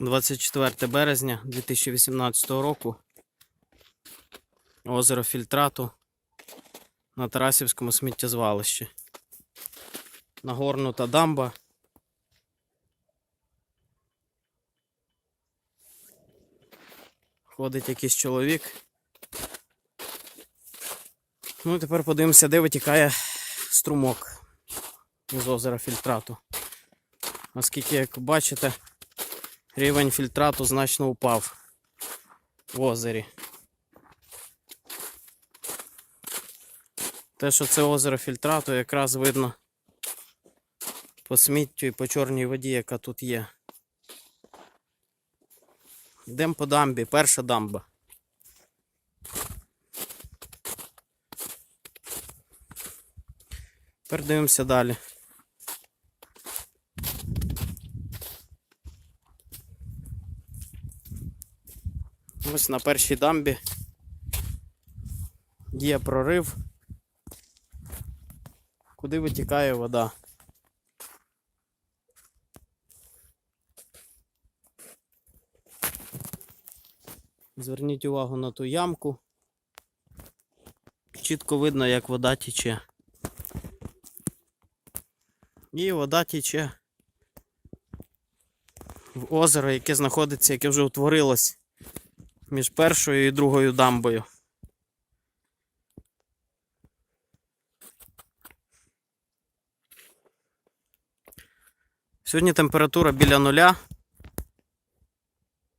24 березня 2018 року. Озеро фільтрату на Тарасівському сміттєзвалищі. Нагорнута дамба. Ходить якийсь чоловік. Ну і тепер подивимося, де витікає струмок з озера фільтрату. Оскільки, як бачите, рівень фільтрату значно упав в озері. Те, що це озеро фільтрату, якраз видно по сміттю і по чорній воді, яка тут є. Йдемо по дамбі, перша дамба. Тепер дивимося далі. Ось на першій дамбі є прорив, куди витікає вода. Зверніть увагу на ту ямку. Чітко видно, як вода тече. І вода тече в озеро, яке знаходиться, яке вже утворилось між першою і другою дамбою. Сьогодні температура біля нуля,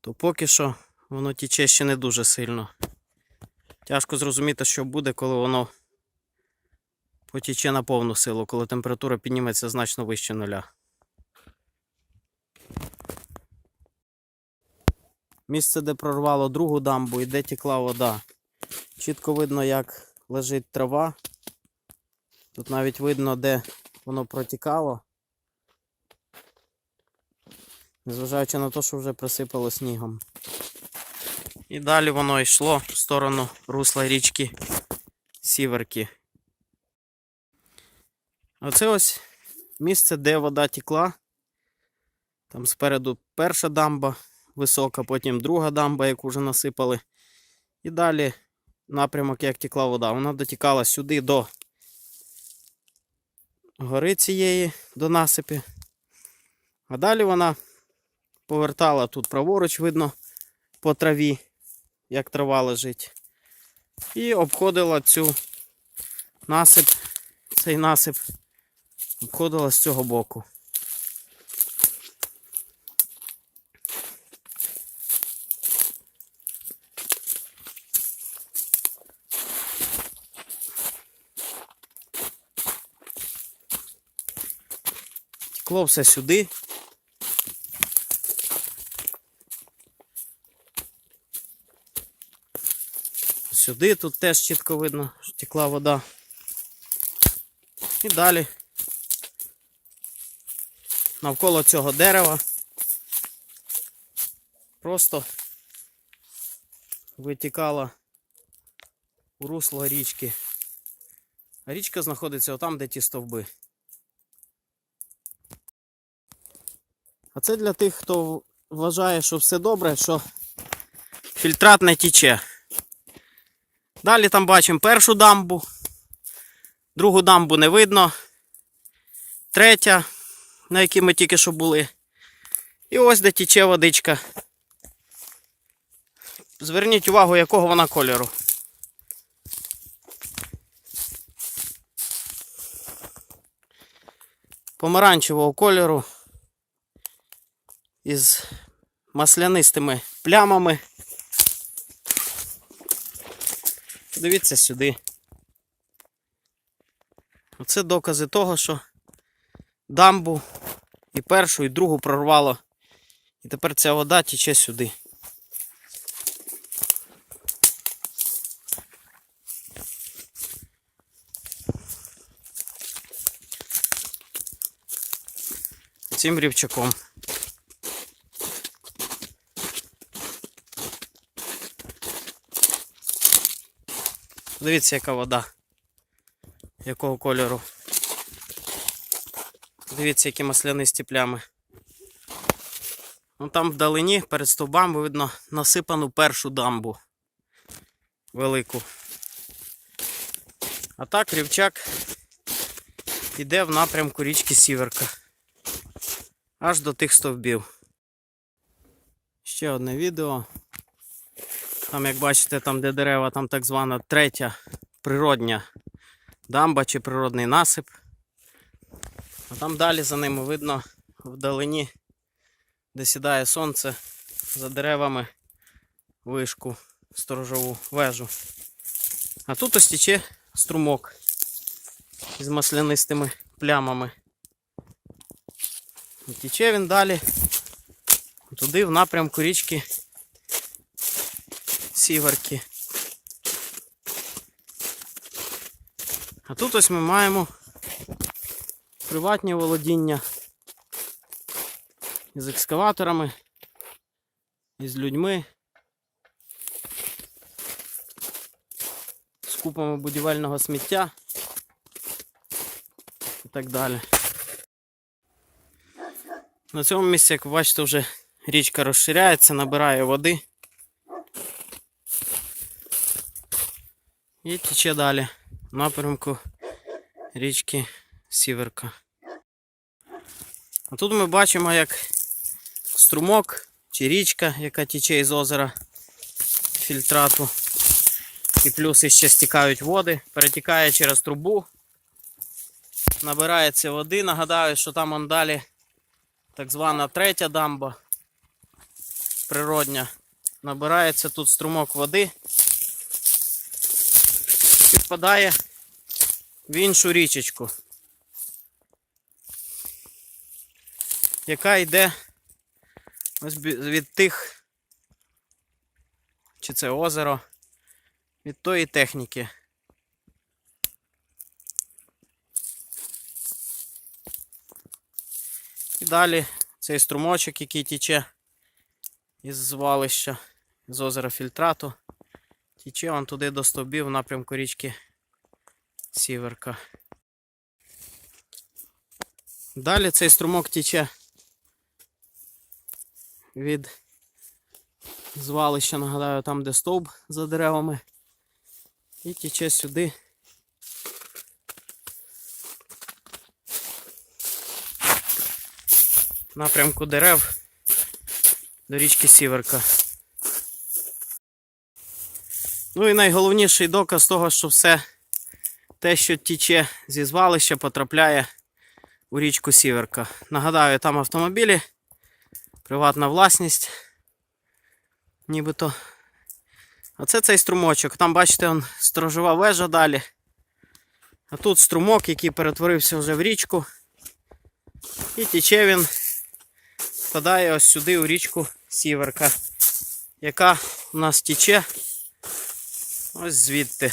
то поки що воно тіче ще не дуже сильно. Тяжко зрозуміти, що буде, коли воно потіче на повну силу, коли температура підніметься значно вище нуля. Місце, де прорвало другу дамбу і де текла вода. Чітко видно, як лежить трава. Тут навіть видно, де воно протікало. Незважаючи на те, що вже присипало снігом. І далі воно йшло в сторону русла річки Сіверки. Оце ось місце, де вода текла. Там спереду перша дамба висока, потім друга дамба, яку вже насипали. І далі напрямок, як текла вода. Вона дотікала сюди до гори цієї, до насипи. А далі вона повертала тут праворуч, видно, по траві, як трава лежить. І обходила цю насип, цей насип, обходила з цього боку. Текло все сюди. Сюди тут теж чітко видно, що текла вода. І далі навколо цього дерева просто витікала у русло річки. Річка знаходиться отам, де ті стовби. А це для тих, хто вважає, що все добре, що фільтрат не тіче. Далі там бачимо першу дамбу, другу дамбу не видно, третя, на якій ми тільки що були. І ось де тіче водичка. Зверніть увагу, якого вона кольору. Помаранчевого кольору із маслянистими плямами. Дивіться сюди. Оце докази того, що дамбу і першу, і другу прорвало. І тепер ця вода тече сюди. Цим рівчаком. Дивіться, яка вода. Якого кольору. Дивіться, які маслянисті плями. Ну там вдалині перед стовбами видно насипану першу дамбу. Велику. А так рівчак іде в напрямку річки Сіверка. Аж до тих стовбів. Ще одне відео. Там, як бачите, там де дерева, там так звана третя природня дамба чи природний насип. А там далі за ними видно вдалині, де сідає сонце за деревами вишку, сторожову вежу. А тут ось тече струмок із маслянистими плямами. І тече він далі туди в напрямку річки Сіверки. А тут ось ми маємо приватні володіння із екскаваторами, із людьми, з купами будівельного сміття і так далі. На цьому місці, як ви бачите, вже річка розширяється, набирає води. І тече далі в напрямку річки Сіверка. А тут ми бачимо, як струмок чи річка, яка тече із озера фільтрату. І плюс іще стікають води, перетікає через трубу, набирається води. Нагадаю, що там он далі так звана третя дамба природня. Набирається тут струмок води впадає в іншу річечку, яка йде ось від тих, чи це озеро, від тої техніки. І далі цей струмочок, який тіче із звалища, з озера фільтрату, тіче он туди до стовбів в напрямку річки Сіверка. Далі цей струмок тіче від звалища, нагадаю, там, де стовб за деревами, і тіче сюди. Напрямку дерев до річки Сіверка. Ну і найголовніший доказ того, що все те, що тіче зі звалища, потрапляє у річку Сіверка. Нагадаю, там автомобілі, приватна власність. Нібито. Оце цей струмочок. Там, бачите, он, сторожова вежа далі. А тут струмок, який перетворився вже в річку. І тече він, впадає ось сюди у річку Сіверка, яка у нас тече ось звідти.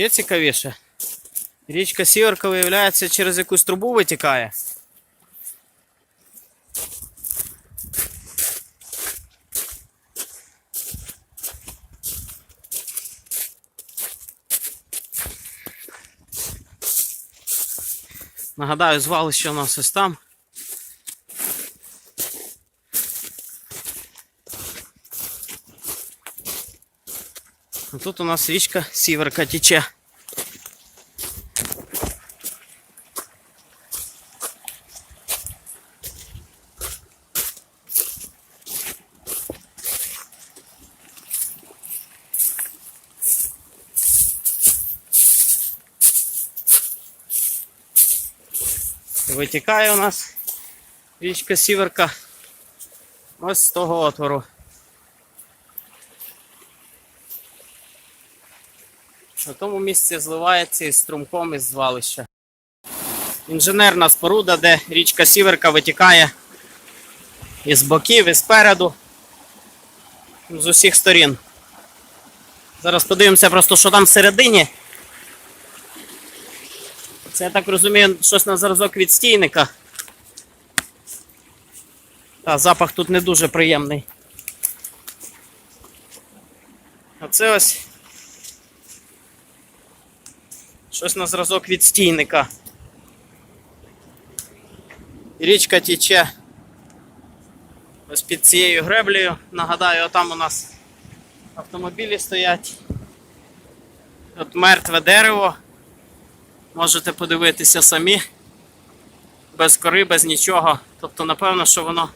Ще цікавіше. Річка Сіверка, виявляється, через якусь трубу витікає. Нагадаю, звалище у нас ось там. Тут у нас річка Сіверка тече. Витікає у нас Річка Сіверка. Ось з того отвору. Тому місці зливається із струмком із звалища. Інженерна споруда, де річка Сіверка витікає із боків, і спереду, з усіх сторін. Зараз подивимося просто, що там всередині. Це, я так розумію, щось на зразок відстійника. Та, запах тут не дуже приємний. А це ось щось на зразок відстійника. І річка тіче ось під цією греблею. Нагадаю, там у нас автомобілі стоять. От мертве дерево. Можете подивитися самі. Без кори, без нічого. Тобто, напевно, що воно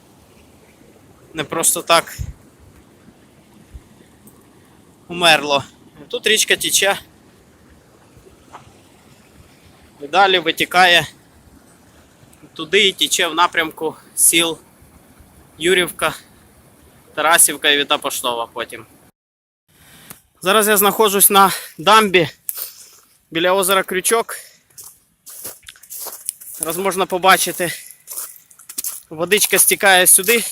не просто так умерло. Тут річка тіче. І далі витікає туди і тіче в напрямку сіл Юрівка, Тарасівка і Віта Поштова потім. Зараз я знаходжусь на дамбі біля озера Крючок. Зараз можна побачити, водичка стікає сюди.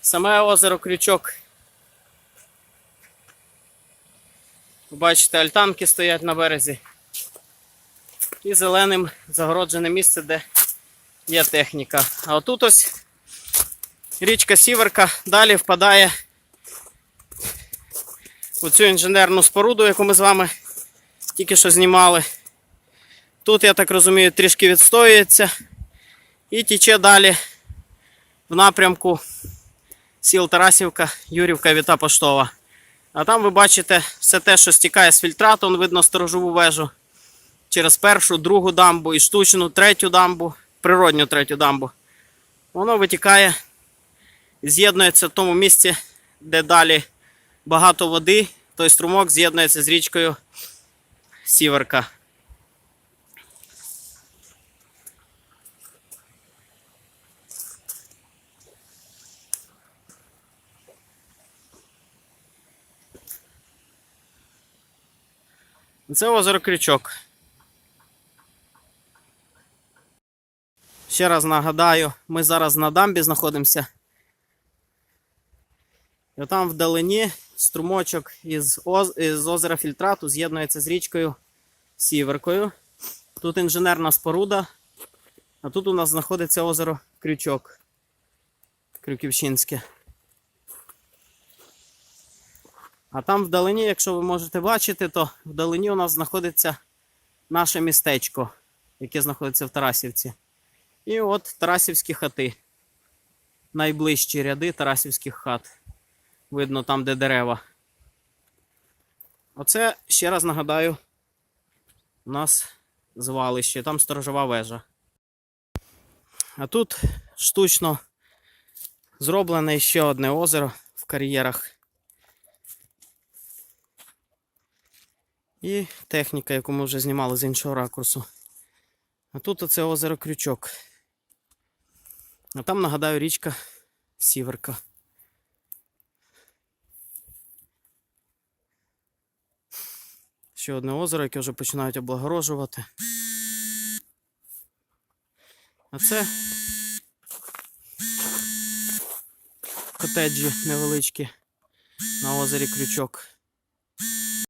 Саме озеро Крючок. Бачите, альтанки стоять на березі. І зеленим загороджене місце, де є техніка. А отут ось річка Сіверка далі впадає у цю інженерну споруду, яку ми з вами тільки що знімали. Тут, я так розумію, трішки відстоюється і тіче далі в напрямку сіл Тарасівка, Юрівка, Віта Поштова. А там ви бачите все те, що стікає з фільтрату, он видно сторожову вежу через першу, другу дамбу і штучну, третю дамбу, природню третю дамбу. Воно витікає, з'єднується в тому місці, де далі багато води. Той струмок з'єднується з річкою Сіверка. Це озеро Крючок. Ще раз нагадаю, ми зараз на дамбі знаходимося. І там вдалині струмочок із, оз... із озера фільтрату з'єднується з річкою Сіверкою. Тут інженерна споруда, а тут у нас знаходиться озеро Крючок. Крюківщинське. А там вдалині, якщо ви можете бачити, то вдалині у нас знаходиться наше містечко, яке знаходиться в Тарасівці. І от Тарасівські хати. Найближчі ряди Тарасівських хат. Видно там, де дерева. Оце, ще раз нагадаю, у нас звалище, там сторожова вежа. А тут штучно зроблене ще одне озеро в кар'єрах. І техніка, яку ми вже знімали з іншого ракурсу. А тут оце озеро Крючок. А там, нагадаю, річка Сіверка. Ще одне озеро, яке вже починають облагорожувати. А це котеджі невеличкі на озері Крючок.